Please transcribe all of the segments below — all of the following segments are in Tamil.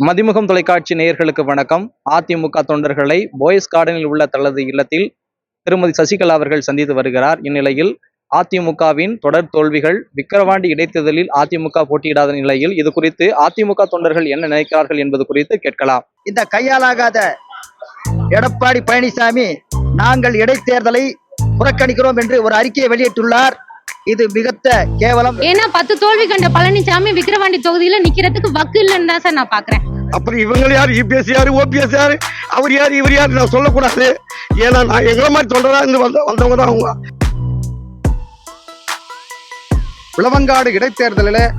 மதிமுகம் தொலைக்காட்சி நேயர்களுக்கு வணக்கம். அதிமுக தொண்டர்களை போயஸ் கார்டனில் உள்ள தனது இல்லத்தில் திருமதி சசிகலா அவர்கள் சந்தித்து வருகிறார். இந்நிலையில் அதிமுகவின் தொடர் தோல்விகள் விக்கிரவாண்டி இடைத்தேர்தலில் அதிமுக போட்டியிடாத நிலையில் இது குறித்து அதிமுக தொண்டர்கள் என்ன நினைக்கிறார்கள் என்பது குறித்து கேட்கலாம். இந்த கையாலாகாத எடப்பாடி பழனிசாமி நாங்கள் இடைத்தேர்தலை புறக்கணிக்கிறோம் என்று ஒரு அறிக்கையை வெளியிட்டுள்ளார். இது மிகத்த கேவலம். ஏன்னா பத்து தோல்வி கண்ட பழனிசாமி விக்கிரவாண்டி தொகுதியில நிக்கிறதுக்கு வக்கு இல்லைன்னு தான் சார் நான் பாக்குறேன். அப்புறம் இவங்க யார்? இபிஎஸ் யாரு? ஓபிஎஸ் யாரு? அவர் யார்? இவர் யார்? நான் சொல்லக்கூடாது. ஏன்னா நான் எங்களை மாதிரி தொண்டரா இருந்து வந்த வந்தவங்க தான் அவங்க. விளவங்காடு இடைத்தேர்தலில்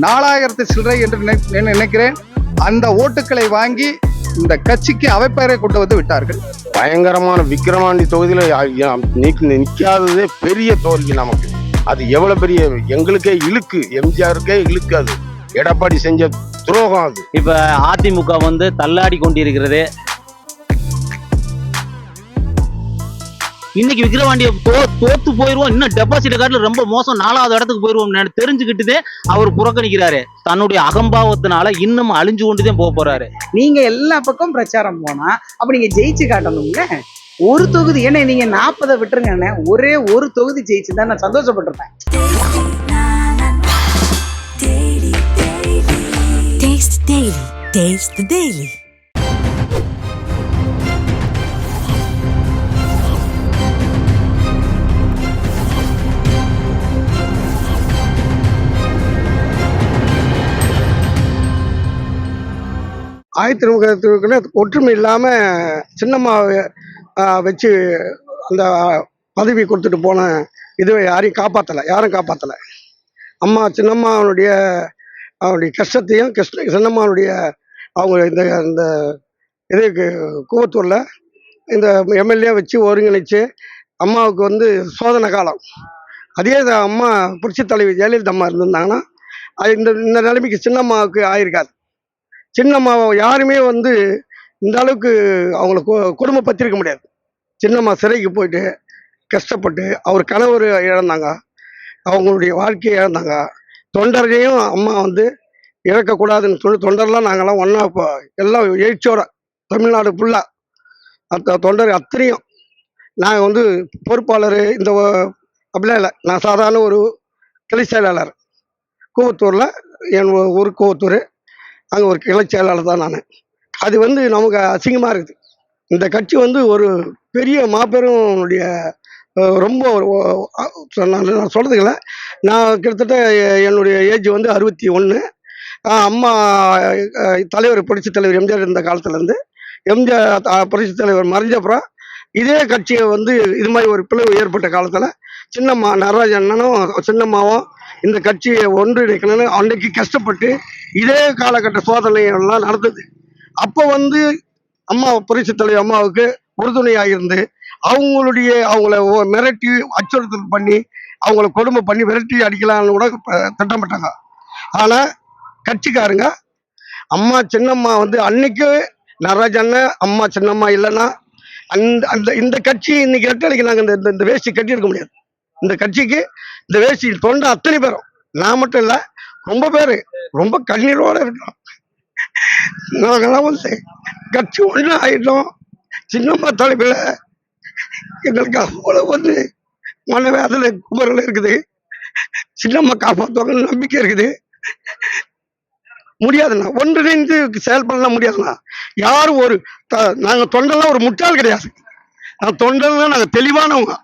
நாலாயிரத்து சில்லறை என்று நினை- நினை- நினைக்கிறேன். அந்த ஓட்டுக்களை வாங்கி இந்த கட்சிக்கு அவைப்பெயரை கொண்டு வந்து விட்டார்கள். பயங்கரமான விக்கிரவாண்டி தொகுதியில நிக்காததே பெரிய தோல்வி நமக்கு. அது எவ்வளவு பெரிய எங்களுக்கே இழுக்கு எம்ஜிஆருக்கே இழுக்கு அது. எடப்பாடி செஞ்ச துரோகம் அது. இப்ப அதிமுக வந்து தள்ளாடி கொண்டிருக்கிறது. இன்னைக்கு விக்கிரவாண்டிய தோ தோத்து போயிருவோம். இன்னும் டெபாசிட் கார்டுல ரொம்ப மோசம். நாலாவது இடத்துக்கு போயிருவோம். தெரிஞ்சுக்கிட்டுதே அவர் புறக்கணிக்கிறாரு. தன்னுடைய அகம்பாவத்தினால இன்னும் அழிஞ்சு கொண்டுதான் போக போறாரு. நீங்க எல்லா பக்கம் பிரச்சாரம் போனா அப்ப நீங்க ஜெயிச்சு காட்டணும்ல? ஒரு தொகுதி ஏன்னா நீங்க நாற்பதை விட்டுருங்க அண்ணே. ஒரே ஒரு தொகுதி ஜெயிச்சிருந்தா நான் சந்தோஷப்பட்டிருப்பேன். ஆயத்திமுகத்துக்குன்னு ஒற்றுமை இல்லாம சின்னம்மாவை வச்சு அந்த பதவி கொடுத்துட்டு போன இதுவை யாரையும் காப்பாற்றலை யாரும் காப்பாற்றலை அம்மா சின்னம்மாவனுடைய அவனுடைய கஷ்டத்தையும் கிருஷ்ண சின்னம்மாவனுடைய அவங்க இந்த இந்த இதுக்கு கூவத்தூரில் இந்த எம்எல்ஏ வச்சு ஒருங்கிணைச்சு அம்மாவுக்கு வந்து சோதனை காலம். அதே அம்மா புரட்சி தலைவி ஜெயலலிதா அம்மா இருந்திருந்தாங்கன்னா அது இந்த இந்த நிலைமைக்கு சின்னம்மாவுக்கு ஆயிருக்காது. சின்னம்மாவை யாருமே வந்து இந்த அளவுக்கு அவங்கள கு- குடும்பப்படுத்திருக்க முடியாது. சின்னம்மா சிறைக்கு போயிட்டு கஷ்டப்பட்டு அவர் கணவர் இழந்தாங்க. அவங்களுடைய வாழ்க்கையை இழந்தாங்க. தொண்டரையும் அம்மா வந்து இழக்கக்கூடாதுன்னு சொல்லி தொண்டர்லாம் நாங்கள்லாம் ஒன்றா இப்போ எல்லாம் எழுச்சியோட தமிழ்நாடு ஃபுல்லாக அந்த தொண்டர் அத்தனையும். நாங்கள் வந்து பொறுப்பாளர் இந்த அப்படிலாம் இல்லை. நான் சாதாரண ஒரு கிளை செயலாளர். கூவத்தூரில் என் ஊர் கூவத்தூர். அங்கே ஒரு கிளை செயலாளர் தான் நான். அது வந்து நமக்கு அசிங்கமாக இருக்குது. இந்த கட்சி வந்து ஒரு பெரிய மாபெரும்னுடைய ரொம்ப ஒரு நான் நான் சொல்கிறதுக்கில்ல நான் கிட்டத்தட்ட என்னுடைய ஏஜ் வந்து அறுபத்தி ஒன்று அம்மா தலைவர் புரட்சி தலைவர் எம்ஜிஆர் இருந்த காலத்துலேருந்து எம்ஜிஆர் புரட்சி தலைவர் மறைஞ்சப்புறம் இதே கட்சியை வந்து இது மாதிரி ஒரு பிளவு ஏற்பட்ட காலத்தில் சின்னம்மா நடராஜ அண்ணனும் சின்னம்மாவும் இந்த கட்சியை ஒன்றிணைக்கணும்னு அன்றைக்கு கஷ்டப்பட்டு இதே காலகட்ட சோதனை எல்லாம் நடந்தது. அப்போ வந்து அம்மா புரட்சி தலைவர் அம்மாவுக்கு உறுதுணையாக இருந்து அவங்களுடைய அவங்கள மிரட்டி அச்சுறுத்தல் பண்ணி அவங்கள கொடுமை பண்ணி விரட்டி அடிக்கலாம்னு கூட திட்டமிட்டாங்க. ஆனால் கட்சிக்காரங்க அம்மா சின்னம்மா வந்து அன்னைக்கு நடராஜ அண்ணன் அம்மா சின்னம்மா இல்லைன்னா அந்த அந்த இந்த கட்சி இன்னைக்கு ரெட்டலைக்கு நாங்கள் இந்த இந்த- வேஷ்டி கட்டியிருக்க முடியாது. இந்த கட்சிக்கு இந்த வேஷ்டி தொண்டை அத்தனை பேரும். நான் மட்டும் இல்லை ரொம்ப பேர் ரொம்ப கண்ணீரோட இருக்கோம் நாங்கள்லாம் வந்து கட்சி ஒன்று ஆயிட்டோம். சின்னம்மா தலைமையில் எங்களுக்கு அவ்வளோ வந்து மனவேதனை குமரில் இருக்குது. சின்னம்மா காப்பாற்றுவாங்கன்னு நம்பிக்கை இருக்குது. முடியாதுண்ணா. ஒன்றிணைந்து செயல்படலாம் முடியாதுண்ணா. யாரும் ஒரு த- நாங்க தொண்டெல்லாம் ஒரு முட்டாள் கிடையாது. நான் தொண்டெல்லாம் நாங்க தெளிவானவங்க.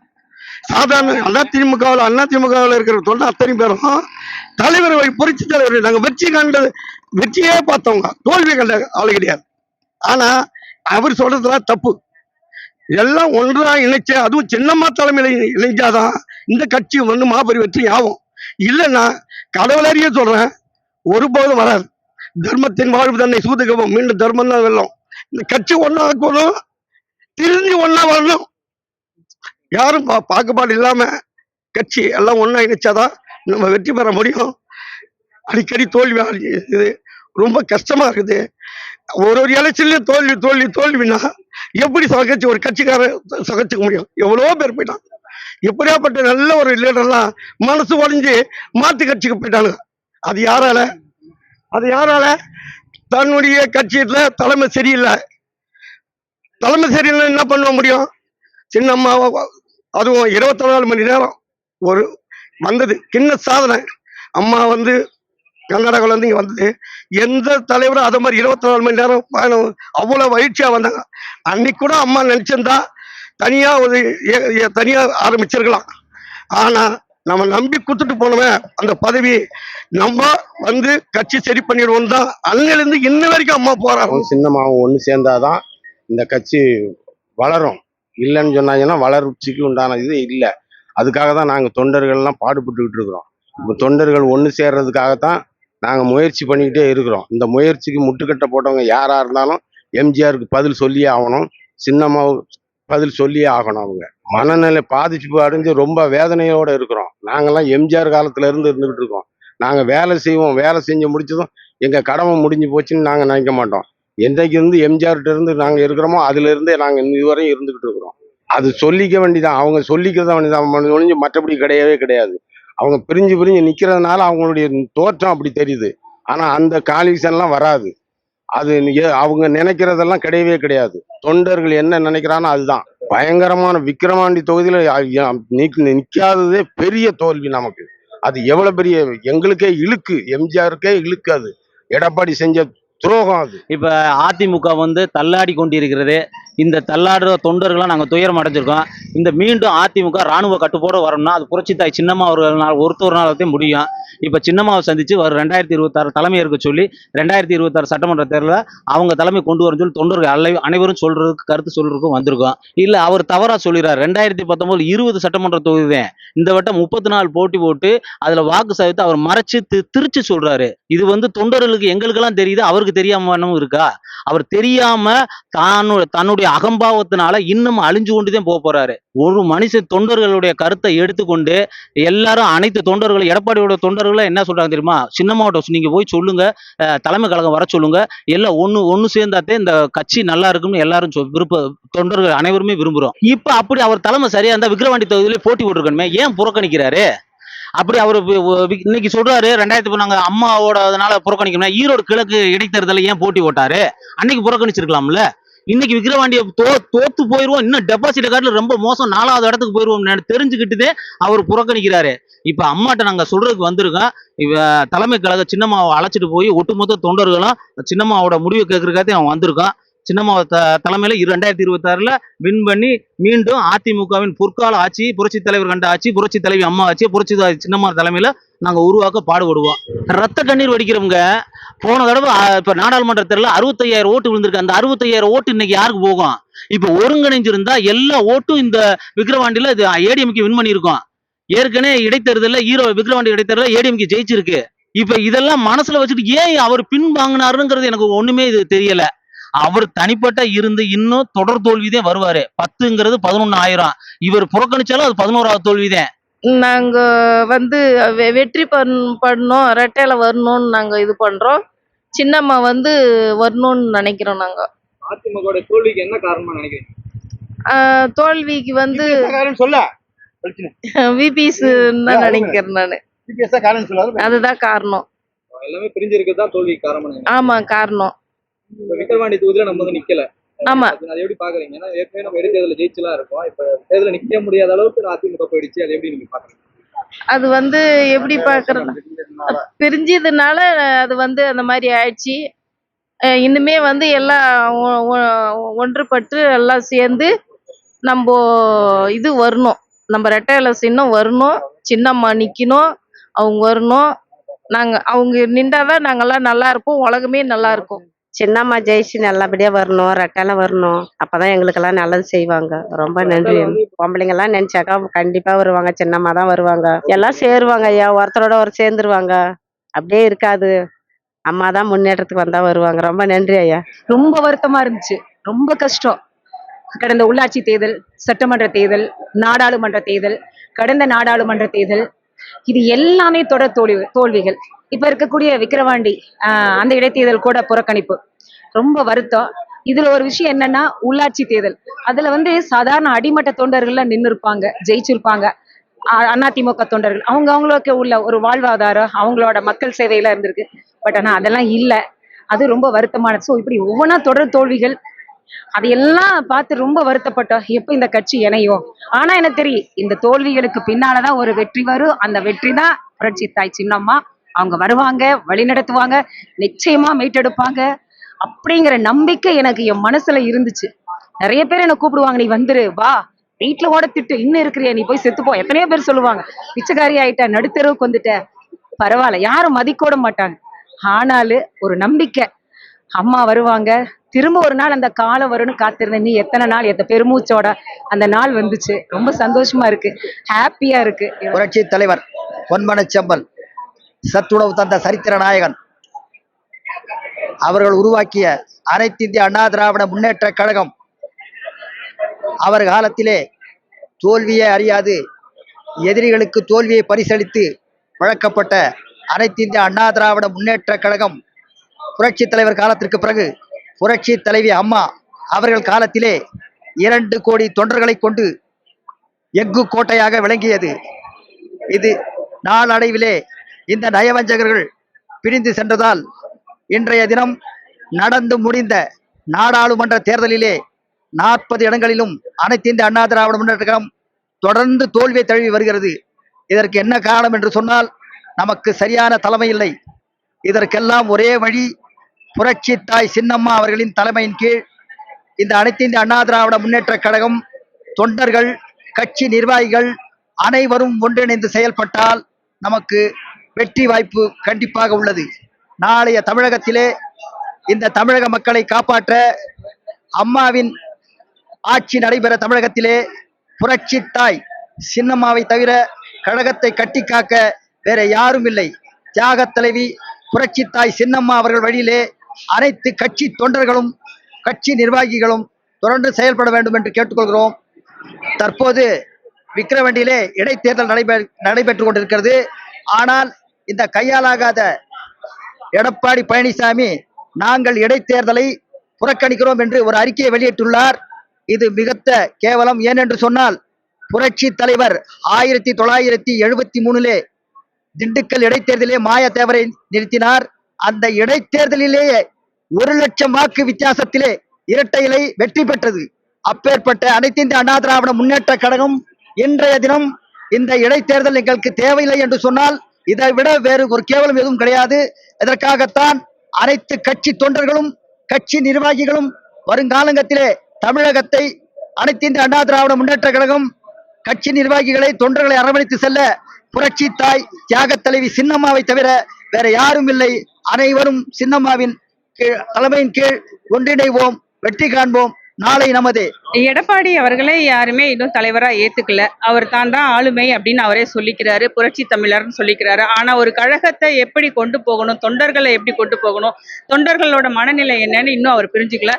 சாதாரண அண்ணா திமுகவில் அண்ணா திமுகவில் இருக்கிற தொண்டை அத்தனை பேரும். தலைவர் புரட்சி தலைவர் நாங்கள் வெற்றி கண்டது வெற்றியே பார்த்தவங்க. தோல்வி கண்ட ஆள் கிடையாது. ஆனா அவர் சொல்றதுலாம் தப்பு. எல்லாம் ஒன்றா இணைச்சு அதுவும் சின்னம்மா தலைமையில இணைஞ்சாதான் இந்த கட்சி வந்து மாபெரும் வெற்றி ஆகும். இல்லைன்னா கடவுளறிய சொல்றேன் ஒருபோதும் வராது. தர்மத்தின் வாழ்வு தன்னை சூதுக்கவும் மீண்டும் தர்மம் தான் வெல்லும். இந்த கட்சி ஒன்றா இருக்கணும் திருந்தி ஒன்னா வரணும். யாரும் பா பாகுபாடு இல்லாம கட்சி எல்லாம் ஒன்றா இணைச்சாதான் நம்ம வெற்றி பெற முடியும். அடிக்கடி தோல்வி இது ரொம்ப கஷ்டமா இருக்குது. ஒரு ஒரு எலெக்ஷன்லயும் தோல்வி தோல்வி தோல்வினா எப்படி சகச்சு ஒரு கட்சிக்காரன் சகச்சுக்க முடியும்? எவ்வளவோ பேர் போயிட்டான். எப்படியாப்பட்ட நல்ல ஒரு லீடர்லாம் மனசு உடைஞ்சு மாத்து கட்சிக்கு போயிட்டாங்க அது யாரால? அது யாரால? தன்னுடைய கட்சியில தலைமை சரியில்லை. தலைமை சரியில்லை என்ன பண்ண முடியும்? சின்னம்மா அதுவும் இருபத்தி நாலு மணி நேரம் ஒரு வந்தது. கிண்ண சாதனை. அம்மா வந்து கர்நாடகாவிலேருந்து இங்கே வந்தது. எந்த தலைவரும் அதை மாதிரி இருபத்தி நாலு மணி நேரம் பயணம் அவ்வளோ மகிழ்ச்சியாக வந்தாங்க. அன்னைக்கு கூட அம்மா நினச்சிருந்தா தனியாக ஒரு தனியாக ஆரம்பிச்சிருக்கலாம். ஆனால் நம்ம நம்பி கொடுத்துட்டு போனவன் அந்த பதவி நம்ம வந்து கட்சி சரி பண்ணிடுவோம் தான் அன்னிலேருந்து இன்ன வரைக்கும் அம்மா போறாங்க. சின்னம்மாவும் சின்னமாவும் ஒன்று சேர்ந்தாதான் இந்த கட்சி வளரும். இல்லைன்னு சொன்னாங்கன்னா வளர்ச்சிக்கு உண்டான இது இல்லை. அதுக்காக தான் நாங்கள் தொண்டர்கள்லாம் பாடுபட்டுக்கிட்டு இருக்கிறோம். இப்போ தொண்டர்கள் ஒன்று சேர்றதுக்காகத்தான் நாங்கள் முயற்சி பண்ணிக்கிட்டே இருக்கிறோம். இந்த முயற்சிக்கு முட்டுக்கட்டை போட்டவங்க யாராக இருந்தாலும் எம்ஜிஆருக்கு பதில் சொல்லியே ஆகணும். சின்னம்மாவு பதில் சொல்லியே ஆகணும் அவங்க. மனநிலை பாதிப்பு அடைஞ்சு ரொம்ப வேதனையோடு இருக்கிறோம். நாங்கள்லாம் எம்ஜிஆர் காலத்துல இருந்து இருந்துகிட்டு இருக்கோம். நாங்கள் வேலை செய்வோம். வேலை செஞ்சு முடிச்சதும் எங்கள் கடமை முடிஞ்சு போச்சுன்னு நாங்கள் நினைக்க மாட்டோம். என்றைக்கு இருந்து எம்ஜிஆர்கிட்ட இருந்து நாங்கள் இருக்கிறோமோ அதுல இருந்தே நாங்கள் இதுவரையும் இருந்துகிட்டு இருக்கிறோம். அது சொல்லிக்க வேண்டிதான். அவங்க சொல்லிக்கிறத வேண்டியதான் ஒழிஞ்சு மற்றபடி கிடையவே கிடையாது. அவங்க பிரிஞ்சு பிரிஞ்சு நிற்கிறதுனால அவங்களுடைய தோற்றம் அப்படி தெரியுது. ஆனால் அந்த காலிசன்லாம் வராது. அது அவங்க நினைக்கிறதெல்லாம் கிடையவே கிடையாது. தொண்டர்கள் என்ன நினைக்கிறானோ அதுதான். பயங்கரமான விக்கிரமாண்டி தொகுதியில் நிற்காததே பெரிய தோல்வி நமக்கு. அது எவ்வளவு பெரிய எங்களுக்கே இழுக்கு. எம்ஜிஆருக்கே இழுக்கு அது. எடப்பாடி செஞ்ச துரோகம் அது. இப்ப அதிமுக வந்து தள்ளாடி கொண்டிருக்கிறது. இந்த தள்ளாடுற தொண்டர்கள்லாம் நாங்கள் துயரம் அடைஞ்சிருக்கோம். இந்த மீண்டும் அதிமுக ராணுவ கட்டுப்பாடு வரணும்னா அது புரட்சி தாய் சின்னம்மா அவர்களால் நாளத்தையும் முடியும். இப்போ சின்னம்மாவை சந்தித்து வரும் ரெண்டாயிரத்தி இருபத்தாறு தலைமை இருக்க சொல்லி ரெண்டாயிரத்தி இருபத்தாறு சட்டமன்ற தேர்தலில் அவங்க தலைமை கொண்டு வரும் சொல்லி தொண்டர்கள் அல்ல அனைவரும் சொல்றதுக்கு கருத்து சொல்றதுக்கும் வந்திருக்கோம். இல்லை அவர் தவறாக சொல்கிறார் ரெண்டாயிரத்தி பத்தொன்பது இருபது சட்டமன்ற தொகுதி தான். இந்த வட்டம் முப்பத்தி நாலு போட்டி போட்டு அதில் வாக்கு சதவீதத்தை அவர் மறைச்சு தி- திருச்சி சொல்றாரு. இது வந்து தொண்டர்களுக்கு எங்களுக்கெல்லாம் தெரியுது? அவருக்கு தெரியாம இருக்கா? அவர் தெரியாம தானு தன்னுடைய அகம்பாவத்தினால இன்னும் அழிஞ்சு கொண்டுதான் போக போறாரு. ஒரு மனுஷன் தொண்டர்களுடைய கருத்தை எடுத்துக்கொண்டு எல்லாரும் அனைத்து தொண்டர்களும் எடப்பாடியோட தொண்டர்களும் என்ன சொல்றாங்க தெரியுமா? சின்னம்மாவட்ட நீங்க போய் சொல்லுங்க. தலைமை கழகம் வர சொல்லுங்க. எல்லாம் ஒண்ணு ஒண்ணு சேர்ந்தாத்தே இந்த கட்சி நல்லா இருக்கும்னு எல்லாரும் விருப்ப தொண்டர்கள் அனைவருமே விரும்புறோம். இப்ப அப்படி அவர் தலைமை சரியா இருந்தா விக்ரவாண்டி தொகுதியிலே போட்டி போட்டிருக்கணுமே. ஏன் புறக்கணிக்கிறாரு? அப்படி அவர் இன்னைக்கு சொல்றாரு ரெண்டாயிரத்தி நாங்க அம்மாவோட அதனால புறக்கணிக்கணும் ஈரோடு கிழக்கு இடைத்தேர்தலில் ஏன் போட்டி போட்டாரு? அன்னைக்கு புறக்கணிச்சிருக்கலாம்ல. இன்னைக்கு விக்கிரவாண்டிய தோ தோத்து போயிருவோம். இன்னும் டெபாசிட் கார்டுல ரொம்ப மோசம். நாலாவது இடத்துக்கு போயிருவோம். தெரிஞ்சுக்கிட்டுதே அவர் புறக்கணிக்கிறாரு. இப்ப அம்மாட்ட நாங்க சொல்றதுக்கு வந்திருக்கோம். இவ தலைமை கழக சின்னம்மாவை அழைச்சிட்டு போய் ஒட்டுமொத்த தொண்டர்களும் சின்னம்மாவோட முடிவு கேட்கறதுக்காக அவன் வந்திருக்கான். சின்னம்மாவை த தலைமையில் இரு- ரெண்டாயிரத்தி இருபத்தாறுல வின் பண்ணி மீண்டும் அதிமுகவின் பொற்கால ஆட்சி புரட்சி தலைவர் கண்ட ஆட்சி புரட்சி தலைவி அம்மா ஆட்சி புரட்சி சின்னம்மா தலைமையில நாங்க உருவாக்க பாடுபடுவோம். ரத்த கண்ணீர் வடிக்கிறவங்க போன தடவை இப்போ இப்ப நாடாளுமன்ற தேர்தலில் அறுபத்தையாயிரம் ஓட்டு விழுந்திருக்கு. அந்த அறுபத்தையாயிரம் ஓட்டு இன்னைக்கு யாருக்கு போகும்? இப்ப ஒருங்கிணைஞ்சிருந்தா எல்லா ஓட்டும் இந்த விக்ரவாண்டியில இது ஏடிஎம்கே வின் பண்ணியிருக்கோம். ஏற்கனவே இடைத்தேர்தலில் ஈரோ விக்ரவாண்டி இடைத்தேர்தலில் ஏடிஎம்கே ஜெயிச்சிருக்கு. இப்ப இதெல்லாம் மனசுல வச்சுட்டு ஏன் அவர் பின் வாங்கினாருங்கிறது எனக்கு ஒண்ணுமே இது தெரியல. அவர் தனிப்பட்ட இருந்து இன்னும் தொடர் தோல்விதான் வருவாரு. பத்துங்கிறது பதினொன்னு ஆயிரம் இவர் புறக்கணிச்சாலும் அது பதினோராவது தோல்விதான். நாங்க வந்து வெ- வெற்றி பண் பண்ணோம் ரெட்டையில வரணும்னு நாங்க இது பண்றோம். சின்னம்மா வந்து வரணும்னு நினைக்கிறோம் நாங்க. அதிமுக தோல்விக்கு என்ன காரணமா நினைக்கிறீங்க? தோல்விக்கு வந்து சொல்ல. தான் நினைக்கிறேன் நானு. அதுதான் காரணம். எல்லாமே பிரிஞ்சிருக்கிறது தான் தோல்விக்கு காரணம் ஆமா காரணம். விக்கிரவாண்டி தொகுதியில நம்ம வந்து நிக்கல. ஆமா. அது எப்படி பாக்குறீங்க? ஏன்னா ஏற்கனவே நம்ம இடைத்தேர்தல ஜெயிச்சுலாம் இருக்கோம். இப்ப தேர்தல நிக்க முடியாத அளவுக்கு அதிமுக போயிடுச்சு. அது எப்படி நீங்க பாக்குறீங்க? அது வந்து எப்படி பாக்குறது? பிரிஞ்சதுனால அது வந்து அந்த மாதிரி ஆயிடுச்சு. அஹ் இன்னுமே வந்து எல்லாம் ஒன்றுபட்டு எல்லாம் சேர்ந்து நம்ம இது வரணும். நம்ம ரெட்டையில சின்னம் வரணும். சின்னம்மா நிக்கணும். அவங்க வரணும். நாங்க அவங்க நின்றாதான் நாங்கெல்லாம் நல்லா இருப்போம். உலகமே நல்லா இருக்கும். சின்னம்மா ஜெயிச்சு நல்லபடியா வரணும் ரெட்டெல்லாம் வரணும். அப்பதான் எங்களுக்கெல்லாம் நல்லது செய்வாங்க. ரொம்ப நன்றி. பொம்பளைங்க எல்லாம் நினைச்சாக்கா கண்டிப்பா வருவாங்க. சின்னம்மா தான் வருவாங்க. எல்லாம் சேருவாங்க ஐயா. ஒருத்தரோட ஒரு சேர்ந்துருவாங்க. அப்படியே இருக்காது. அம்மா தான் முன்னேற்றத்துக்கு வந்தா வருவாங்க. ரொம்ப நன்றி ஐயா. ரொம்ப வருத்தமா இருந்துச்சு. ரொம்ப கஷ்டம். கடந்த உள்ளாட்சி தேர்தல் சட்டமன்ற தேர்தல் நாடாளுமன்ற தேர்தல் கடந்த நாடாளுமன்ற தேர்தல் இது எல்லாமே தொடர் தோல்வி தோல்விகள். இப்ப இருக்கக்கூடிய விக்கிரவாண்டி அந்த இடைத்தேர்தல் கூட புறக்கணிப்பு. ரொம்ப வருத்தம். இதுல ஒரு விஷயம் என்னன்னா உள்ளாட்சி தேர்தல். அதுல வந்து சாதாரண அடிமட்ட தொண்டர்கள்லாம் நின்று இருப்பாங்க ஜெயிச்சிருப்பாங்க அதிமுக தொண்டர்கள். அவங்க அவங்களுக்கு உள்ள ஒரு வாழ்வாதாரம் அவங்களோட மக்கள் சேவையில இருந்திருக்கு. பட் ஆனா அதெல்லாம் இல்லை. அது ரொம்ப வருத்தமானது. ஸோ இப்படி ஒவ்வொன்றா தொடர் தோல்விகள் அதையெல்லாம் பார்த்து ரொம்ப வருத்தப்பட்டோம். எப்போ இந்த கட்சி இணையும்? ஆனா எனக்கு தெரியும் இந்த தோல்விகளுக்கு பின்னாலதான் ஒரு வெற்றி வரும். அந்த வெற்றி தான் புரட்சி தாய் சின்னம்மா. அவங்க வருவாங்க வழி நடத்துவாங்க நிச்சயமா மீட்டெடுப்பாங்க அப்படிங்கிற நம்பிக்கை எனக்கு என் மனசுல இருந்துச்சு. நிறைய பேர் என்ன கூப்பிடுவாங்க நீ வந்துரு வா. வீட்டுல ஓட திட்டு இன்னும் இருக்கிறியா? நீ போய் செத்துப்போ. எத்தனையோ பேர் சொல்லுவாங்க பிச்சைக்காரி ஆயிட்ட நடுத்தெருவுக்கு வந்துட்ட. பரவாயில்ல யாரும் மதிக்கோட மாட்டாங்க. ஆனாலும் ஒரு நம்பிக்கை. அம்மா வருவாங்க. திரும்ப ஒரு நாள் அந்த காலம் வரும்னு காத்திருந்தேன். நீ எத்தனை நாள் எத்த பெருமூச்சோட அந்த நாள் வந்துச்சு. ரொம்ப சந்தோஷமா இருக்கு. ஹாப்பியா இருக்கு. புரட்சி தலைவர் பொன்மனச் செம்பல் சத்துணவு தந்த சரித்திர நாயகன். அவர்கள் உருவாக்கிய அனைத்து இந்திய அண்ணா திராவிட முன்னேற்ற கழகம். அவர் காலத்திலே தோல்வியை அறியாது எதிரிகளுக்கு தோல்வியை பரிசளித்து வழக்கப்பட்ட அனைத்து இந்திய அண்ணா திராவிட முன்னேற்ற கழகம். புரட்சி தலைவர் காலத்திற்கு பிறகு புரட்சி தலைவி அம்மா அவர்கள் காலத்திலே இரண்டு கோடி தொண்டர்களை கொண்டு எஃகு கோட்டையாக விளங்கியது. இது நாளடைவிலே இந்த நயவஞ்சகர்கள் பிரிந்து சென்றதால் இன்றைய தினம் நடந்து முடிந்த நாடாளுமன்ற தேர்தலிலே நாற்பது இடங்களிலும் அனைத்து இந்த அண்ணா திராவிட முன்னேற்ற கழகம் தொடர்ந்து தோல்வியை தழுவி வருகிறது. இதற்கு என்ன காரணம் என்று சொன்னால் நமக்கு சரியான தலைமை இல்லை. இதற்கெல்லாம் ஒரே வழி புரட்சி தாய் சின்னம்மா அவர்களின் தலைமையின் கீழ் இந்த அனைத்து இந்த அண்ணா திராவிட முன்னேற்ற கழகம் தொண்டர்கள் கட்சி நிர்வாகிகள் அனைவரும் ஒன்றிணைந்து செயல்பட்டால் நமக்கு வெற்றி வாய்ப்பு கண்டிப்பாக உள்ளது. நாளைய தமிழகத்திலே இந்த தமிழக மக்களை காப்பாற்ற அம்மாவின் ஆட்சி நடைபெற தமிழகத்திலே புரட்சி தாய் சின்னம்மாவை தவிர கழகத்தை கட்டி காக்க வேற யாரும் இல்லை. தியாகத் தலைவி புரட்சி தாய் சின்னம்மா அவர்கள் வழியிலே அனைத்து கட்சி தொண்டர்களும் கட்சி நிர்வாகிகளும் தொடர்ந்து செயல்பட வேண்டும் என்று கேட்டுக்கொள்கிறோம். தற்போது விக்கிரவண்டியிலே இடைத்தேர்தல் நடைபெ நடைபெற்று கொண்டிருக்கிறது. ஆனால் இந்த கையாலாகாத எடப்பாடி பழனிசாமி நாங்கள் இடைத்தேர்தலை புறக்கணிக்கிறோம் என்று ஒரு அறிக்கையை வெளியிட்டுள்ளார். இது மிகத்த கேவலம். ஏனென்று சொன்னால் புரட்சி தலைவர் ஆயிரத்தி தொள்ளாயிரத்தி எழுபத்தி மூணுலே திண்டுக்கல் இடைத்தேர்தலிலே மாயத்தேவரை நிறுத்தினார். அந்த இடைத்தேர்தலிலேயே ஒரு லட்சம் வாக்கு வித்தியாசத்திலே இரட்டை இலை வெற்றி பெற்றது. அப்பேற்பட்ட அனைத்து இந்திய அண்ணா திராவிட முன்னேற்ற கழகம் இன்றைய தினம் இந்த இடைத்தேர்தல் எங்களுக்கு தேவையில்லை என்று சொன்னால் இதை விட வேறு ஒரு கேவலம் எதுவும் கிடையாது. இதற்காகத்தான் அனைத்து கட்சி தொண்டர்களும் கட்சி நிர்வாகிகளும் வருங்காலங்கத்திலே தமிழகத்தை அனைத்து இந்த அண்ணா திராவிட முன்னேற்ற கழகம் கட்சி நிர்வாகிகளை தொண்டர்களை அரவணைத்து செல்ல புரட்சி தாய் தியாகத் தலைவி சின்னம்மாவை தவிர வேற யாரும் இல்லை. அனைவரும் சின்னம்மாவின் கீழ் தலைமையின் கீழ் ஒன்றிணைவோம் வெற்றி காண்போம். நாளை நமது எடப்பாடி அவர்களை யாருமே இன்னும் தலைவரா ஏத்துக்கல. அவர் தான் தான் ஆளுமை அப்படின்னு அவரே சொல்லிக்கிறாரு. புரட்சி தமிழர்னு சொல்லிக்கிறாரு. ஆனா ஒரு கழகத்தை எப்படி கொண்டு போகணும் தொண்டர்களை எப்படி கொண்டு போகணும் தொண்டர்களோட மனநிலை என்னன்னு இன்னும் அவர் புரிஞ்சுக்கல.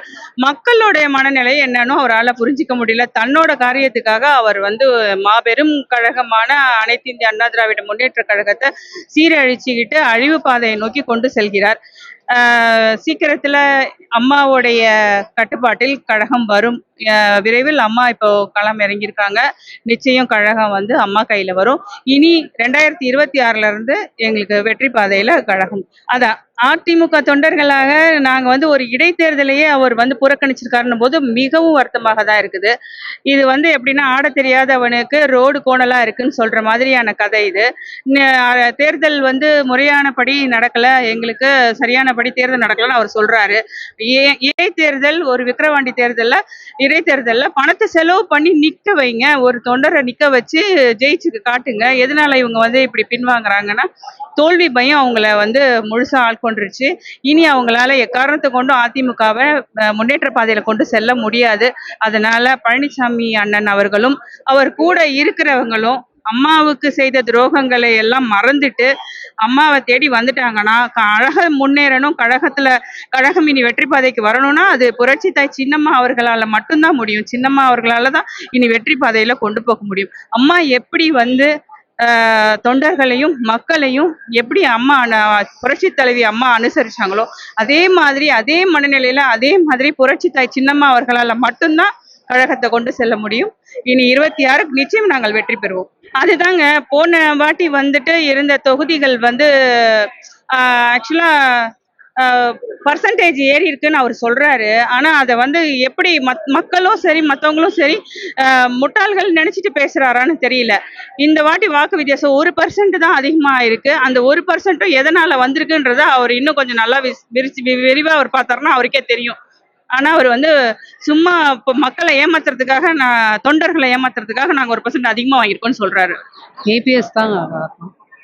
மக்களுடைய மனநிலை என்னன்னு அவரால் புரிஞ்சிக்க முடியல. தன்னோட காரியத்துக்காக அவர் வந்து மாபெரும் கழகமான அனைத்து இந்திய அண்ணா திராவிட முன்னேற்ற கழகத்தை சீரழிச்சுக்கிட்டு அழிவு பாதையை நோக்கி கொண்டு செல்கிறார். சீக்கிரத்துல அம்மாவுடைய கட்டுப்பாட்டில் கழகம் வரும். விரைவில் அம்மா இப்போ களம் இறங்கியிருக்காங்க. நிச்சயம் கழகம் வந்து அம்மா கையில வரும். இனி ரெண்டாயிரத்தி இருபத்தி ஆறுல இருந்து எங்களுக்கு வெற்றி பாதையில கழகம். அதான் அதிமுக தொண்டர்களாக நாங்க வந்து ஒரு இடைத்தேர்தலையே அவர் வந்து புறக்கணிச்சிருக்காருன்னும் போது மிகவும் வருத்தமாக தான் இருக்குது. இது வந்து எப்படின்னா ஆட தெரியாதவனுக்கு ரோடு கோணலா இருக்குன்னு சொல்ற மாதிரியான கதை இது. தேர்தல் வந்து முறையானபடி நடக்கல. எங்களுக்கு சரியானபடி தேர்தல் நடக்கலன்னு அவர் சொல்றாரு. ஏ- இடைத்தேர்தல் ஒரு விக்கிரவாண்டி தேர்தலில் இடைத்தேர்தலில் பணத்தை செலவு பண்ணி நிற்க வைங்க. ஒரு தொண்டரை நிற்க வச்சு ஜெயிச்சு காட்டுங்க. எதனால இவங்க வந்து இப்படி பின்வாங்குறாங்கன்னா தோல்வி பயம் அவங்கள வந்து முழுசாக ஆட்கொண்டுருச்சு இனி அவங்களால எக்காரணத்தை கொண்டும் அதிமுகவை முன்னேற்ற பாதையில் கொண்டு செல்ல முடியாது. அதனால பழனிசாமி அண்ணன் அவர்களும் அவர் கூட இருக்கிறவங்களும் அம்மாவுக்கு செய்த துரோகங்களை எல்லாம் மறந்துட்டு அம்மாவை தேடி வந்துட்டாங்கன்னா கழகம் முன்னேறணும் கழகத்துல கழகம் இனி வெற்றி பாதைக்கு வரணும்னா அது புரட்சி தாய் சின்னம்மா அவர்களால மட்டும்தான் முடியும். சின்னம்மா அவர்களால தான் இனி வெற்றி பாதையில கொண்டு போக முடியும். அம்மா எப்படி வந்து தொண்டர்களையும் மக்களையும் எப்படி அம்மா புரட்சி தலைவி அம்மா அனுசரிச்சாங்களோ அதே மாதிரி அதே மனநிலையில அதே மாதிரி புரட்சி தாய் சின்னம்மா அவர்களால மட்டும்தான் கழகத்தை கொண்டு செல்ல முடியும். இனி இருபத்தி ஆறுக்கு நிச்சயம் நாங்கள் வெற்றி பெறுவோம். அதுதாங்க போன வாட்டி வந்துட்டு இருந்த தொகுதிகள் வந்து ஆக்சுவலா பர்சன்டேஜ் ஏறி இருக்குன்னு அவர் சொல்றாரு. ஆனா அதை வந்து எப்படி மத் மக்களும் சரி மற்றவங்களும் சரி முட்டாள்கள் நினைச்சிட்டு பேசுறாரான்னு தெரியல. இந்த வாட்டி வாக்கு வித்தியாசம் ஒரு பர்சன்ட் தான் அதிகமா இருக்கு. அந்த ஒரு பர்சன்ட்டும் எதனால வந்திருக்குன்றத அவர் இன்னும் கொஞ்சம் நல்லா விஸ்- விரிச்சு வி- விரிவா அவர் பார்த்தாருன்னா அவருக்கே தெரியும். ஆனா அவர் வந்து சும்மா இப்போ மக்களை ஏமாத்துறதுக்காக நான் தொண்டர்களை ஏமாத்துறதுக்காக நாங்க ஒரு பர்சன்ட் அதிகமா வாங்கியிருக்கோம்னு சொல்றாரு. ஏபிஎஸ் தாங்க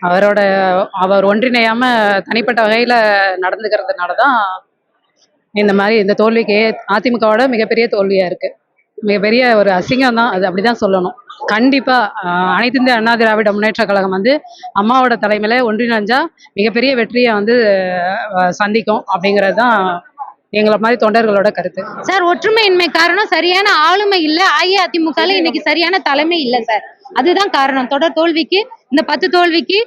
அவரோட அவர் ஒன்றிணையாம தனிப்பட்ட வகையில நடந்துக்கிறதுனால தான் இந்த மாதிரி இந்த தோல்விக்கு அதிமுகவோட மிகப்பெரிய தோல்வியா இருக்கு. மிகப்பெரிய ஒரு அசிங்கம் தான் அது அப்படிதான் சொல்லணும். கண்டிப்பா அனைத்து இந்திய அண்ணா திராவிட முன்னேற்ற கழகம் வந்து அம்மாவோட தலைமையில ஒன்றிணைஞ்சா மிகப்பெரிய வெற்றியை வந்து சந்திக்கும் அப்படிங்கிறது தான் எங்களை மாதிரி தொண்டர்களோட கருத்து. சார் ஒற்றுமையின்மை காரணம் சரியான ஆளுமை இல்ல. அஇஅதிமுக இன்னைக்கு சரியான தலைமை இல்ல சார். அதுதான் காரணம். தொடர் தோல்விக்கு இந்த பத்து தோல்விக்கு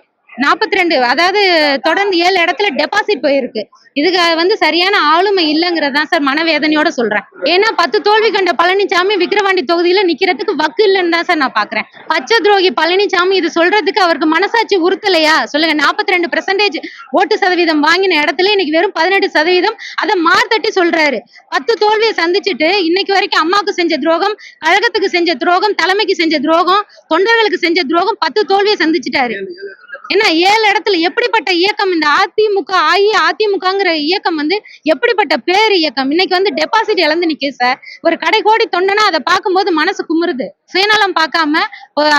நாற்பத்தி ரெண்டு அதாவது தொடர்ந்து ஏழு இடத்துல டெபாசிட் போயிருக்கு. இதுக்கு வந்து சரியான ஆளுமை இல்லைங்கிறது தான் சார் மனவேதனையோட சொல்றேன். ஏன்னா பத்து தோல்வி கண்ட பழனிசாமி விக்கிரவாண்டி தொகுதியில நிக்கிறதுக்கு வக்கு இல்லைன்னு தான் சார் நான் பாக்குறேன் பச்சை துரோகி பழனிசாமி இது சொல்றதுக்கு அவருக்கு மனசாட்சி உறுத்தலையா? சொல்லுங்க நாற்பத்தி ரெண்டு பெர்சன்டேஜ் ஓட்டு சதவீதம் வாங்கின இடத்துல இன்னைக்கு வெறும் பதினெட்டு சதவீதம் அதை மார்த்தட்டி சொல்றாரு. பத்து தோல்வியை சந்திச்சுட்டு இன்னைக்கு வரைக்கும் அம்மாவுக்கு செஞ்ச துரோகம் கழகத்துக்கு செஞ்ச துரோகம் தலைமைக்கு செஞ்ச துரோகம் தொண்டர்களுக்கு செஞ்ச துரோகம் பத்து தோல்வியை சந்திச்சிட்டாரு. என்ன ஏழு இடத்துல எப்படிப்பட்ட இயக்கம்? இந்த அதிமுக அஇஅதிமுகங்கிற இயக்கம் வந்து எப்படிப்பட்ட பேர் இயக்கம்? இன்னைக்கு வந்து டெபாசிட் இழந்து நிக்குது சார் ஒரு கடை கோடி தொண்டனா அதை பார்க்கும்போது மனசு குமுறுது. சுயநலம் பார்க்காம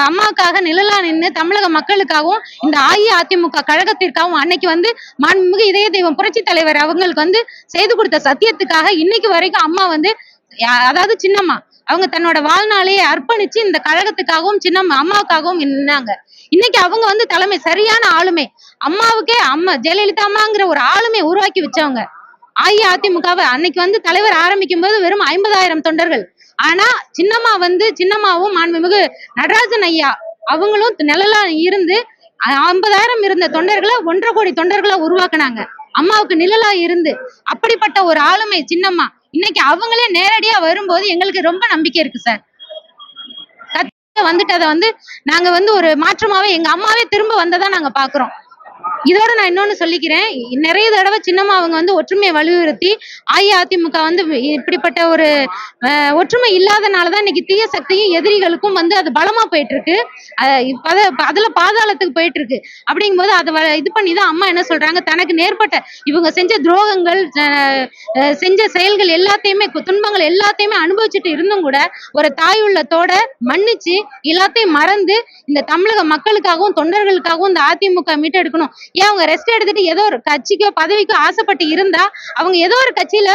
அம்மாவுக்காக நிழலா நின்று தமிழக மக்களுக்காகவும் இந்த அஇஅதிமுக கழகத்திற்காகவும் அன்னைக்கு வந்து மாண்புமிகு இதய தெய்வம் புரட்சி தலைவர் அவங்களுக்கு வந்து செய்து கொடுத்த சத்தியத்துக்காக இன்னைக்கு வரைக்கும் அம்மா வந்து யா- அதாவது சின்னம்மா அவங்க தன்னோட வாழ்நாளையே அர்ப்பணிச்சு இந்த கழகத்துக்காகவும் சின்னம்மா அம்மாவுக்காகவும் நின்னாங்க. இன்னைக்கு அவங்க வந்து தலைமை சரியான ஆளுமை. அம்மாவுக்கே அம்மா ஜெயலலிதா அம்மாங்கிற ஒரு ஆளுமை உருவாக்கி வச்சவங்க. அஇஅதிமுகவை அன்னைக்கு வந்து தலைவர் ஆரம்பிக்கும் போது வெறும் ஐம்பதாயிரம் தொண்டர்கள். ஆனா சின்னம்மா வந்து சின்னம்மாவும் மாண்புமிகு நடராஜன் ஐயா அவங்களும் நிழலா இருந்து ஐம்பதாயிரம் இருந்த தொண்டர்களை ஒன்றரை கோடி தொண்டர்களை உருவாக்குனாங்க. அம்மாவுக்கு நிழலா இருந்து அப்படிப்பட்ட ஒரு ஆளுமை சின்னம்மா. இன்னைக்கு அவங்களே நேரடியா வரும்போது எங்களுக்கு ரொம்ப நம்பிக்கை இருக்கு சார். வந்துட்டதை வந்துட்டு அதை வந்து நாங்க வந்து ஒரு மாற்றமாவே எங்க அம்மாவே திரும்ப வந்ததா நாங்க பாக்குறோம். இதோட நான் இன்னொன்னு சொல்லிக்கிறேன். நிறைய தடவை சின்னம்மா அவங்க வந்து ஒற்றுமையை வலியுறுத்தி அஇஅதிமுக வந்து இப்படிப்பட்ட ஒரு அஹ், ஒற்றுமை இல்லாதனாலதான் இன்னைக்கு தீய சக்தியும் எதிரிகளுக்கும் வந்து அது பலமா போயிட்டு இருக்கு அதுல பாதாளத்துக்கு போயிட்டு இருக்கு அப்படிங்கும்போது அதை வ- இது பண்ணி தான் அம்மா என்ன சொல்றாங்க? தனக்கு நேர்பட்ட இவங்க செஞ்ச துரோகங்கள் அஹ், அஹ், செஞ்ச செயல்கள் எல்லாத்தையுமே துன்பங்கள் எல்லாத்தையுமே அனுபவிச்சுட்டு இருந்தும் கூட ஒரு தாய் உள்ளத்தோட மன்னிச்சு எல்லாத்தையும் மறந்து இந்த தமிழக மக்களுக்காகவும் தொண்டர்களுக்காகவும் இந்த அதிமுக மீட்டெடுக்கணும். ஏன் அவங்க ரெஸ்ட் எடுத்துட்டு ஏதோ ஒரு கட்சிக்கோ பதவிக்கோ ஆசைப்பட்டு இருந்தா அவங்க ஏதோ ஒரு கட்சியில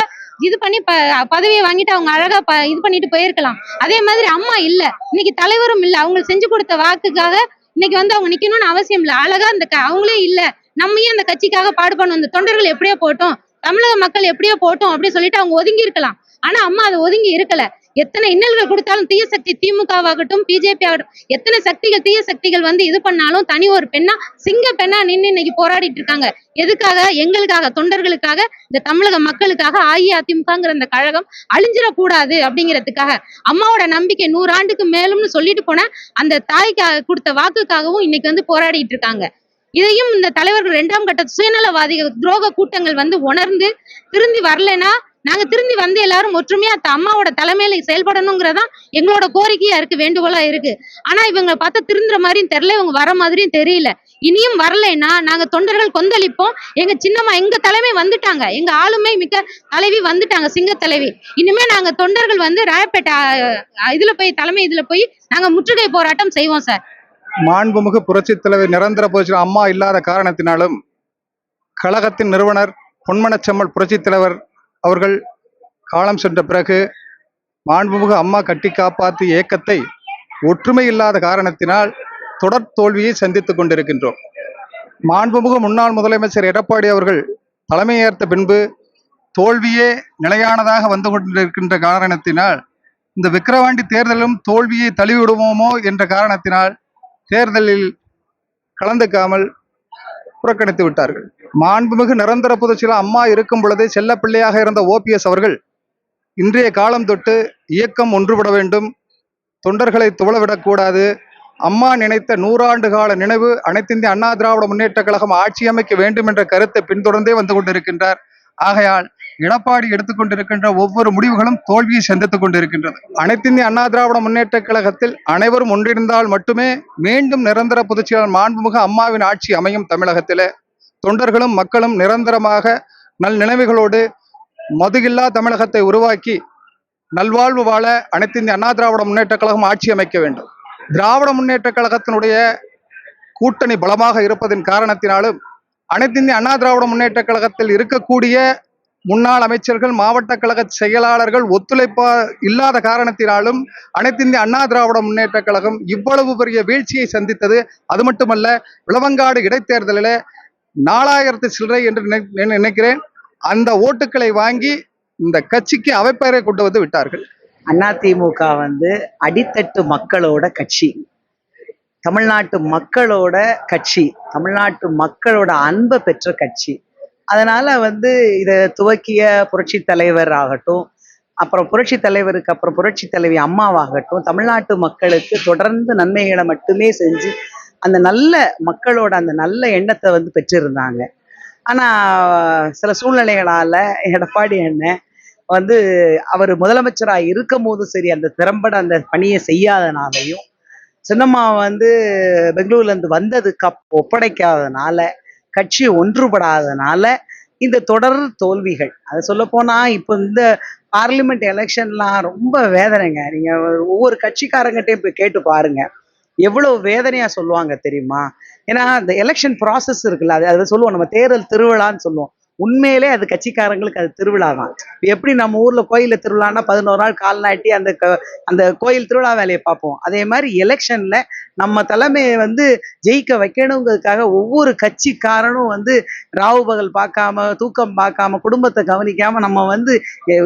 இது பண்ணி ப பதவியை வாங்கிட்டு அவங்க அழகா ப இது பண்ணிட்டு போயிருக்கலாம். அதே மாதிரி அம்மா இல்ல. இன்னைக்கு தலைவரும் இல்ல. அவங்க செஞ்சு கொடுத்த வாக்குக்காக இன்னைக்கு வந்து அவங்க நிக்கணும்னு அவசியம் இல்ல. அழகா அந்த அவங்களே இல்ல. நம்ம ஏன் அந்த கட்சிக்காக பாடுபடணும் இந்த தொண்டர்கள் எப்படியோ போட்டோம். தமிழக மக்கள் எப்படியோ போட்டோம் அப்படின்னு சொல்லிட்டு அவங்க ஒதுங்கி இருக்கலாம். ஆனா அம்மா அதை ஒதுங்கி இருக்கல. எத்தனை இன்னல்கள் கொடுத்தாலும் தீய சக்தி திமுகவாகட்டும் பிஜேபி ஆகட்டும் எத்தனை சக்திகள் தீய சக்திகள் வந்து இது பண்ணாலும் தனி ஒரு பெண்ணா சிங்க பெண்ணா நின்று இன்னைக்கு போராடிட்டு இருக்காங்க. எதுக்காக? எங்களுக்காக தொண்டர்களுக்காக இந்த தமிழக மக்களுக்காக அஇஅதிமுகங்கிற இந்த கழகம் அழிஞ்சிடக்கூடாது அப்படிங்கிறதுக்காக. அம்மாவோட நம்பிக்கை நூறு ஆண்டுக்கு மேலும்னு சொல்லிட்டு போன அந்த தாய்க்காக கொடுத்த வாக்குக்காகவும் இன்னைக்கு வந்து போராடிட்டு இருக்காங்க. இதையும் இந்த தலைவர்கள் இரண்டாம் கட்ட சுயநலவாதிகள் துரோக கூட்டங்கள் வந்து உணர்ந்து திருந்தி வரலைன்னா நாங்க திரும்பி வந்து எல்லாரும் ஒற்றுமையா அந்த அம்மாவோட தலைமையில செயல்படணுங்கிறதா எங்களோட கோரிக்கையா இருக்கு வேண்டுகோளா இருக்கு. ஆனா இவங்க பார்த்தா திருந்துற மாதிரியும் தெரியல இவங்க வர மாதிரியும் தெரியல. இனியும் வரலைன்னா நாங்க தொண்டர்கள் கொந்தளிப்போம். எங்க சின்னம்மா எங்க தலைமை வந்துட்டாங்க. எங்க ஆளுமை மிக்க தலைவி வந்துட்டாங்க சிங்க தலைவி. இனிமே நாங்க தொண்டர்கள் வந்து ராயப்பேட்டை இதுல போய் தலைமை இதுல போய் நாங்க முற்றுகை போராட்டம் செய்வோம் சார். மாண்புமிகு புரட்சி தலைவர் நிரந்தர புரட்சி அம்மா இல்லாத காரணத்தினாலும் கழகத்தின் நிறுவனர் பொன்மனச்செம்மல் புரட்சித் தலைவர் அவர்கள் காலம் சென்ற பிறகு மாண்புமிகு அம்மா கட்டி காப்பாற்றிய இயக்கத்தை ஒற்றுமை இல்லாத காரணத்தினால் தொடர் தோல்வியை சந்தித்துக் கொண்டிருக்கின்றோம். மாண்புமிகு முன்னாள் முதலமைச்சர் எடப்பாடி அவர்கள் தலைமையேற்ற பின்பு தோல்வியே நிலையானதாக வந்து கொண்டிருக்கின்ற காரணத்தினால் இந்த விக்கிரவாண்டி தேர்தலும் தோல்வியை தழுவிவிடுவோமோ என்ற காரணத்தினால் தேர்தலில் கலந்துக்காமல் புறக்கணித்து விட்டார்கள். மாண்புமிகு நிரந்தர புதுச்சியில் அம்மா இருக்கும் பொழுது செல்லப்பிள்ளையாக இருந்த ஓபிஎஸ் அவர்கள் இன்றைய காலம் தொட்டு இயக்கம் ஒன்றுபட வேண்டும். தொண்டர்களை துவளவிடக்கூடாது அம்மா நினைத்த நூறாண்டு கால நினைவு அனைத்திந்திய அண்ணா திராவிட முன்னேற்ற கழகம் ஆட்சி அமைக்க வேண்டும் என்ற கருத்தை பின்தொடர்ந்தே வந்து கொண்டிருக்கின்றார். ஆகையால் எடப்பாடி எடுத்துக்கொண்டிருக்கின்ற ஒவ்வொரு முடிவுகளும் தோல்வியை சந்தித்துக் கொண்டிருக்கின்றது. அனைத்திந்திய அண்ணா திராவிட முன்னேற்ற கழகத்தில் அனைவரும் ஒன்றிருந்தால் மட்டுமே மீண்டும் நிரந்தர பொதுச்செயலாளர் மாண்புமிகு அம்மாவின் ஆட்சி அமையும் தமிழகத்திலே. தொண்டர்களும் மக்களும் நிரந்தரமாக நல் நிலைமைகளோடு மதுகில்லா தமிழகத்தை உருவாக்கி நல்வாழ்வு வாழ அனைத்திந்திய அண்ணா திராவிட முன்னேற்ற கழகம் ஆட்சி அமைக்க வேண்டும். திராவிட முன்னேற்ற கழகத்தினுடைய கூட்டணி பலமாக இருப்பதன் காரணத்தினாலும் அனைத்திந்திய அண்ணா திராவிட முன்னேற்ற கழகத்தில் இருக்கக்கூடிய முன்னாள் அமைச்சர்கள் மாவட்ட கழக செயலாளர்கள் ஒத்துழைப்பா இல்லாத காரணத்தினாலும் அனைத்திந்திய அண்ணா திராவிட முன்னேற்ற கழகம் இவ்வளவு பெரிய வீழ்ச்சியை சந்தித்தது. அது மட்டுமல்ல விளவங்காடு இடைத்தேர்தலில் நாலாயிரத்து சில்லறை என்று நினை- நினைக்கிறேன். அந்த ஓட்டுக்களை வாங்கி இந்த கட்சிக்கு அவைப்பெயரை கொண்டு வந்து விட்டார்கள். அதிமுக வந்து அடித்தட்டு மக்களோட கட்சி. தமிழ்நாட்டு மக்களோட கட்சி. தமிழ்நாட்டு மக்களோட அன்பை பெற்ற கட்சி. அதனால வந்து இதை துவக்கிய புரட்சி தலைவர் ஆகட்டும் அப்புறம் புரட்சி தலைவருக்கு அப்புறம் புரட்சி தலைவி அம்மாவாகட்டும் தமிழ்நாட்டு மக்களுக்கு தொடர்ந்து நன்மைகளை மட்டுமே செஞ்சு அந்த நல்ல மக்களோட அந்த நல்ல எண்ணத்தை வந்து பெற்றிருந்தாங்க. ஆனால் சில சூழ்நிலைகளால் எடப்பாடி அண்ணன் வந்து அவர் முதலமைச்சராக இருக்கும் போதும் சரி அந்த திறம்பட அந்த பணியை செய்யாதனாலையும் சின்னம்மா வந்து பெங்களூர்லேருந்து வந்ததுக்கு அப் ஒப்படைக்காதனால கட்சி ஒன்றுபடாதனால இந்த தொடர் தோல்விகள். அதை சொல்லப்போனால் இப்போ இந்த பார்லிமெண்ட் எலெக்ஷன்லாம் ரொம்ப வேதனைங்க. நீங்கள் ஒவ்வொரு கட்சிக்காரங்கிட்டையும் போய் கேட்டு பாருங்க. எவ்வளோ வேதனையாக சொல்லுவாங்க தெரியுமா? ஏன்னா இந்த எலெக்ஷன் ப்ராசஸ் இருக்குல்ல அது அதை சொல்லுவோம் நம்ம தேர்தல் திருவிழான்னு சொல்லுவோம். உண்மையிலே அது கட்சிக்காரங்களுக்கு அது திருவிழா தான். எப்படி நம்ம ஊர்ல கோயிலில் திருவிழான்னா பதினோரு நாள் கால் நாட்டி அந்த க- அந்த கோயில் திருவிழா வேலையை பார்ப்போம். அதே மாதிரி எலெக்ஷன்ல நம்ம தலைமையை வந்து ஜெயிக்க வைக்கணுங்கிறதுக்காக ஒவ்வொரு கட்சிக்காரனும் வந்து ராவு பகல் பார்க்காம தூக்கம் பார்க்காம குடும்பத்தை கவனிக்காம நம்ம வந்து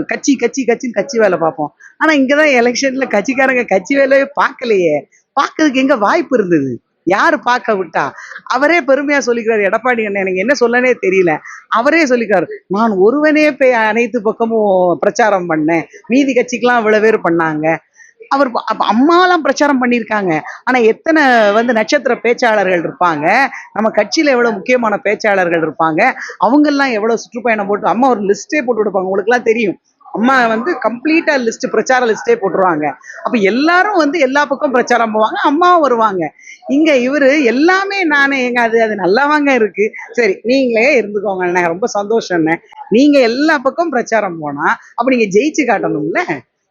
கட்சி கட்சி கட்சின்னு கட்சி வேலை பார்ப்போம். ஆனா இங்கதான் எலெக்ஷன்ல கட்சிக்காரங்க கட்சி வேலையே பார்க்கலையே. பார்க்கறதுக்கு எங்க வாய்ப்பு இருந்தது? யார் பார்க்க விட்டா? அவரே பெருமையா சொல்லிக்கிறார் எடப்பாடி அண்ணன் எனக்கு என்ன சொல்லனே தெரியல. அவரே சொல்லிக்கிறார் நான் ஒருவனே போய் அனைத்து பக்கமும் பிரச்சாரம் பண்ணேன். மீதி கட்சிக்கெல்லாம் இவ்வளவு பேர் பண்ணாங்க. அவர் அம்மாலாம் பிரச்சாரம் பண்ணியிருக்காங்க. ஆனா எத்தனை வந்து நட்சத்திர பேச்சாளர்கள் இருப்பாங்க? நம்ம கட்சியில எவ்வளவு முக்கியமான பேச்சாளர்கள் இருப்பாங்க? அவங்கெல்லாம் எவ்வளவு சுற்றுப்பயணம் போட்டு அம்மா ஒரு லிஸ்டே போட்டு கொடுப்பாங்க உங்களுக்குலாம் தெரியும். அம்மா வந்து கம்ப்ளீட்டா லிஸ்ட் பிரச்சார லிஸ்டே போட்டுருவாங்க. அப்ப எல்லாரும் வந்து எல்லா பக்கம் பிரச்சாரம் போவாங்க அம்மாவும் வருவாங்க. இங்க இவரு எல்லாமே நானே எங்க அது அது நல்லாவாங்க இருக்கு. சரி நீங்களே இருந்துக்கோங்க அண்ணன் ரொம்ப சந்தோஷம் அண்ணன் நீங்க எல்லா பக்கம் பிரச்சாரம் போனா அப்ப நீங்க ஜெயிச்சு காட்டணும்ல?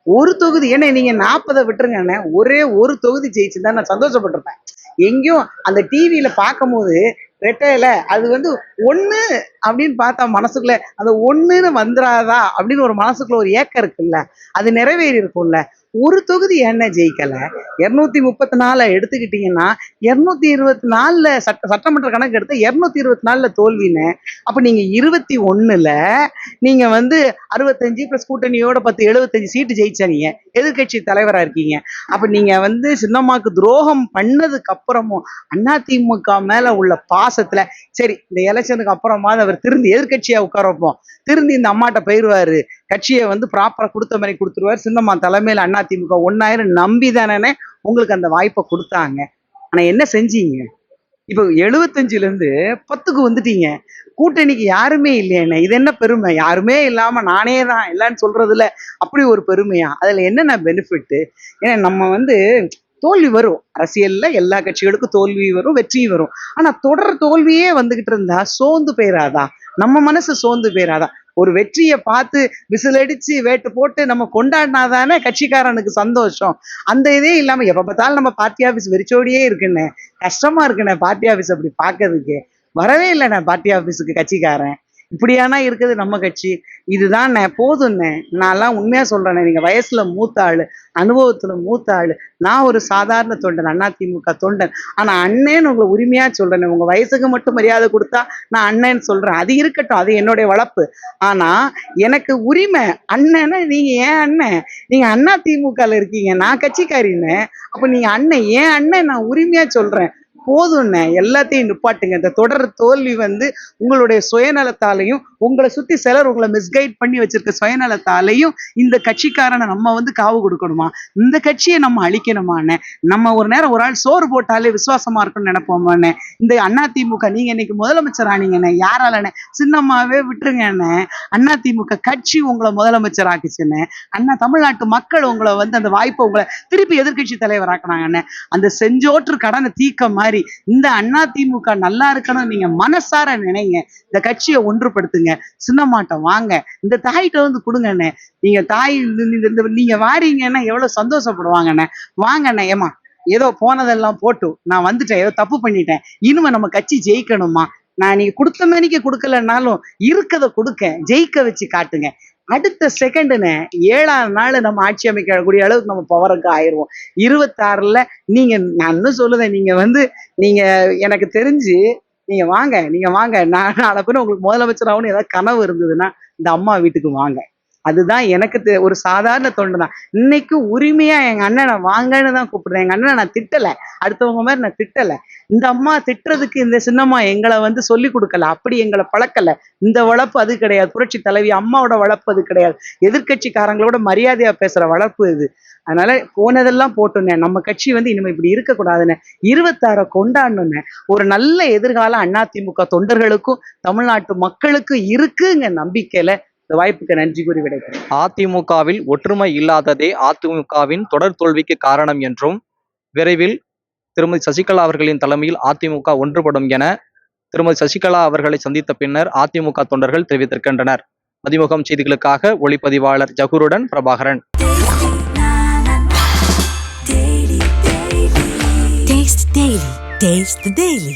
ஒரு தொகுதி ஏன்னா நீங்க நாற்பதை விட்டுருங்க அண்ணன் ஒரே ஒரு தொகுதி ஜெயிச்சிருந்தா நான் சந்தோஷப்பட்டிருப்பேன். எங்கேயும் அந்த டிவியில பார்க்கும்போது ரெட்டையில அது வந்து ஒண்ணு அப்படின்னு பார்த்தா மனசுக்குள்ள அந்த ஒண்ணுன்னு வந்துடாதா அப்படின்னு ஒரு மனசுக்குள்ள ஒரு ஏக்கம் இருக்குல்ல அது நிறைவேறி இருக்கும்ல ஒரு தொகுதி என்ன ஜெயிக்கல? இருநூத்தி முப்பத்தி நாலை எடுத்துக்கிட்டீங்கன்னா இருநூத்தி இருபத்தி நாலுல சட்ட சட்டமன்ற கணக்கு எடுத்து இருநூத்தி இருபத்தி நாலுல தோல்வின்னு. அப்ப நீங்க இருபத்தி ஒண்ணுல நீங்க வந்து அறுபத்தஞ்சு பிளஸ் கூட்டணியோட பத்து எழுபத்தஞ்சு சீட்டு ஜெயிச்சீங்க எதிர்க்கட்சி தலைவரா இருக்கீங்க. அப்ப நீங்க வந்து சின்னம்மாக்கு துரோகம் பண்ணதுக்கு அப்புறமும் அதிமுக மேல உள்ள பாசத்துல சரி இந்த எலெக்ஷனுக்கு அப்புறமா அவர் திருந்தி எதிர்கட்சியா உட்கார வைப்போம். திருந்தி இந்த அம்மாட்ட போயிடுவாரு கட்சியை வந்து ப்ராப்பரா கொடுத்த மாதிரி கொடுத்துருவாரு. சின்னம்மா தலைமையில் அண்ணா திமுக ஒன்னாயிரம் நம்பி தானே உங்களுக்கு அந்த வாய்ப்பை கொடுத்தாங்க. ஆனா என்ன செஞ்சீங்க? இப்போ எழுபத்தஞ்சுல இருந்து பத்துக்கு வந்துட்டீங்க. கூட்டணிக்கு யாருமே இல்லையேண்ணே. இது என்ன பெருமை? யாருமே இல்லாம நானே தான் இல்லைன்னு சொல்றதுல அப்படி ஒரு பெருமையா? அதுல என்னென்ன பெனிஃபிட் ஏன்னா நம்ம வந்து தோல்வி வரும். அரசியல்ல எல்லா கட்சிகளுக்கும் தோல்வி வரும் வெற்றியும் வரும். ஆனா தொடர் தோல்வியே வந்துகிட்டு இருந்தா சோர்ந்து போயிடாதா நம்ம மனசு சோர்ந்து போயிடாதா ஒரு வெற்றியை பார்த்து விசிலடிச்சு வேட்டு போட்டு நம்ம கொண்டாடினாதானே கட்சிக்காரனுக்கு சந்தோஷம். அந்த இதே இல்லாம எப்ப பார்த்தாலும் நம்ம பார்ட்டி ஆஃபீஸ் வெறிச்சோடியே இருக்குண்ணே கஷ்டமா இருக்குண்ணே பார்ட்டி ஆஃபீஸ் அப்படி பார்க்கறதுக்கு. வரவே இல்லைண்ணே பார்ட்டி ஆஃபீஸுக்கு கட்சிக்காரன். இப்படியானா இருக்குது நம்ம கட்சி. இதுதான் போதும்ண்ணே நான்லாம் உண்மையா சொல்றேனே நீங்க வயசுல மூத்த ஆள் அனுபவத்துல மூத்த ஆள். நான் ஒரு சாதாரண தொண்டன் அதிமுக தொண்டன். ஆனா அண்ணேன்னு உங்களை உரிமையா சொல்றேன் உங்க வயசுக்கு மட்டும் மரியாதை கொடுத்தா நான் அண்ணன்னு சொல்றேன். அது இருக்கட்டும் அது என்னுடைய வளர்ப்பு ஆனா எனக்கு உரிமை அண்ணன்னா நீங்க ஏன் அண்ணன் நீங்க அண்ணா திமுகவில் இருக்கீங்க நான் கட்சிக்காரின்னு. அப்ப நீங்க அண்ணன் ஏன் அண்ணன் நான் உரிமையா சொல்றேன்? போதும்ண்ணே எல்லாத்தையும் நிப்பாட்டுங்க. இந்த தொடர் தோல்வி வந்து உங்களுடைய சுயநலத்தாலையும் உங்களை சுத்தி சிலர் உங்களை மிஸ்கைட் பண்ணி வச்சிருக்க சுயநலத்தாலையும் இந்த கட்சிக்காரனை நம்ம வந்து காவு கொடுக்கணுமா? இந்த கட்சியை நம்ம அழிக்கணுமாண்ணே நம்ம ஒரு நேரம் ஒரு ஆள் சோறு போட்டாலே விசுவாசமா இருக்கும்னு நினைப்போமாண்ணே இந்த அண்ணா திமுக நீங்க இன்னைக்கு முதலமைச்சர் ஆனீங்கண்ணே யாராலண்ணே சின்னம்மாவே விட்டுருங்கண்ணே திமுக கட்சி உங்களை முதலமைச்சர் ஆக்குச்சுண்ணே அண்ணா தமிழ்நாட்டு மக்கள் உங்களை வந்து அந்த வாய்ப்பை உங்களை திருப்பி எதிர்க்கட்சி தலைவர் ஆக்கினாங்கண்ணே அந்த செஞ்சோற்று கடனை தீக்க மாதிரி இந்த அண்ணா திமுக நல்லா இருக்கணும் நீங்க மனசார நினைங்க. இந்த கட்சியை ஒன்றுபடுத்துங்க. சின்னம்மாட்டம் வாங்க. இந்த தாய்கிட்ட வந்து கொடுங்கண்ணே நீங்க தாய் இந்த- நீங்க வாரீங்கன்னா எவ்வளவு சந்தோஷப்படுவாங்கண்ணே வாங்கண்ணே ஏமா ஏதோ போனதெல்லாம் போட்டு நான் வந்துட்டேன் ஏதோ தப்பு பண்ணிட்டேன். இனிமே நம்ம கட்சி ஜெயிக்கணுமா? நான் நீங்க கொடுத்த மணிக்கு கொடுக்கலனாலும் இருக்கதை கொடுக்க ஜெயிக்க வச்சு காட்டுங்க. அடுத்த செகண்டுன்னு ஏழாறு நாள் நம்ம ஆட்சி அமைக்கக்கூடிய அளவுக்கு நம்ம பவருக்கு ஆயிடுவோம். இருபத்தாறுல நீங்க நான் இன்னும் சொல்லுதேன் நீங்க வந்து நீங்க எனக்கு தெரிஞ்சு நீங்க வாங்க நீங்க வாங்க. நான் நாளை பின்ன உங்களுக்கு முதலமைச்சராகணும் ஏதாவது கனவு இருந்ததுன்னா இந்த அம்மா வீட்டுக்கு வாங்க. அதுதான் எனக்கு தெ- ஒரு சாதாரண தொண்டு தான். இன்னைக்கு உரிமையா எங்க அண்ணனை வாங்கன்னு தான் கூப்பிடுறேன். எங்க அண்ணனை நான் திட்டல. அடுத்தவங்க மாதிரி நான் திட்டல. இந்த அம்மா திட்டுறதுக்கு இந்த சின்னம்மா எங்களை வந்து சொல்லி கொடுக்கல அப்படி எங்களை பழக்கல. இந்த வளர்ப்பு அது கிடையாது. புரட்சி தலைவி அம்மாவோட வளர்ப்பு அது கிடையாது. எதிர்கட்சிக்காரங்களோட மரியாதையா பேசுற வளர்ப்பு இது. அதனால போனதெல்லாம் போட்டுனே. நம்ம கட்சி வந்து இனிமே இப்படி இருக்கக்கூடாதுன்னு இருபத்தாறை கொண்டாடணுன்னு ஒரு நல்ல எதிர்கால அதிமுக தொண்டர்களுக்கும் தமிழ்நாட்டு மக்களுக்கும் இருக்குங்க நம்பிக்கையில இந்த வாய்ப்புக்கு நன்றி கூறி விடைபெறுகிறேன். அதிமுகவில் ஒற்றுமை இல்லாததே அதிமுகவின் தொடர் தோல்விக்கு காரணம் என்றும் விரைவில் திருமதி சசிகலா அவர்களின் தலைமையில் அதிமுக ஒன்றுபடும் என திருமதி சசிகலா அவர்களை சந்தித்த பின்னர் அதிமுக தொண்டர்கள் தெரிவித்திருக்கின்றனர் அதிமுகம் செய்திகளுக்காக ஒளிப்பதிவாளர் ஜகுருடன் பிரபாகரன் Taste the Daily.